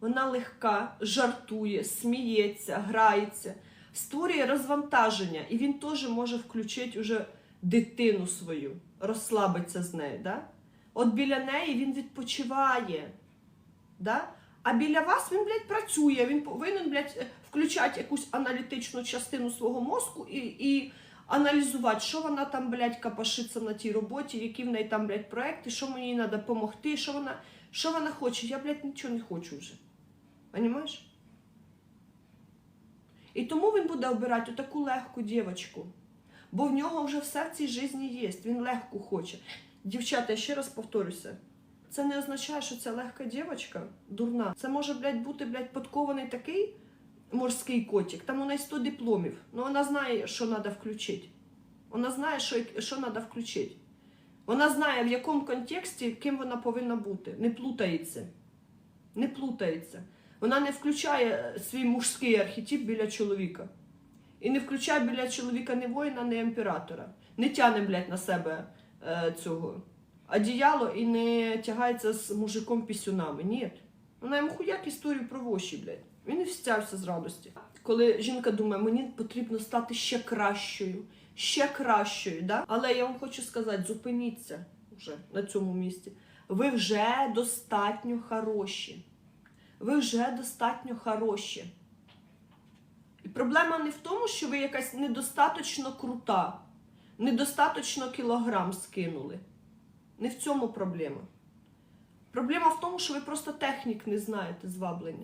Вона легка, жартує, сміється, грається, створює розвантаження, і він теж може включити уже дитину свою, розслабитися з нею. Да? От біля неї він відпочиває. Да? А біля вас він, блядь, працює, він повинен, блядь, включати якусь аналітичну частину свого мозку і, і аналізувати, що вона там, блядь, капашиться на тій роботі, які в неї там, блядь, проекти, що мені треба допомогти, що вона, що вона хоче. Я, блядь, нічого не хочу вже. Понимаєш? І тому він буде обирати таку легку дівчинку. Бо в нього вже все в цій житті є. Він легку хоче. Дівчата, я ще раз повторюся. Це не означає, що ця легка дівчинка дурна. Це може, блядь, бути, блядь, подкований такий морський котик. Там у неї 100 дипломів. Ну вона знає, що треба включити. Вона знає, що, що треба включити. Вона знає, в якому контексті, ким вона повинна бути. Не плутається. Не плутається. Вона не включає свій мужський архетип біля чоловіка. І не включає біля чоловіка ні воїна, ні імператора. Не тягне, блядь, на себе е, цього одіяло і не тягається з мужиком пісюнами. Ні. Вона йому хуяк історію про воші, блядь. Він і встявся з радості. Коли жінка думає, мені потрібно стати ще кращою, ще кращою, да? але я вам хочу сказати, зупиніться вже на цьому місці. Ви вже достатньо хороші. Ви вже достатньо хороші. І проблема не в тому, що ви якась недостаточно крута, недостаточно кілограм скинули. Не в цьому проблема. Проблема в тому, що ви просто технік не знаєте зваблення.